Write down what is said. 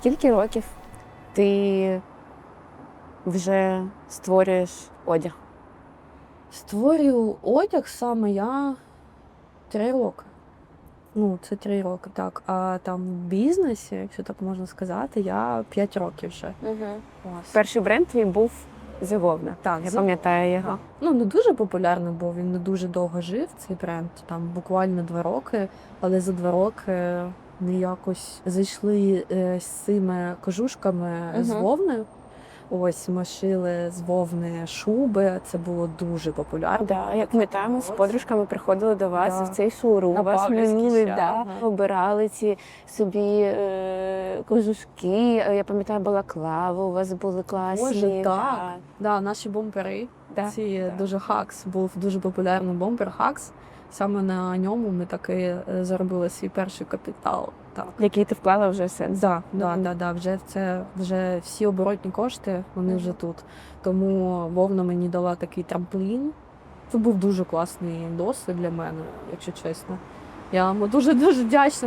Скільки років ти вже створюєш одяг? Створюю одяг саме я три роки. Ну, це три роки, так. А там в бізнесі, якщо так можна сказати, я п'ять років вже. Угу. Ось. Перший бренд твій був Зевовна. Так, Я пам'ятаю його. Ну, не дуже популярний був, він не дуже довго жив, цей бренд, там буквально два роки, але за два роки ми якось зайшли е, з цими кожушками з Мгм. вовни. Ось ми шили з вовни шуби, це було дуже популярно. Да, як ми з подружками приходили до вас Да. в цей шоурум. На Вас минули, да, ага. обирали ці собі е, кожушки. Е, Я пам'ятаю, балаклави у вас були класні. Боже, так. Да, наші бомбери. Да. Ці Да. дуже хакс був дуже популярний бомбер хакс. Саме на ньому ми таки е, заробили свій перший капітал. Так. Який ти вклала вже сенс. Да, да, да, да, вже це вже всі оборотні кошти, вони вже тут. Тому Вовна мені дала такий трамплін. Це був дуже класний досвід для мене, якщо чесно. Я йому дуже дуже вдячна.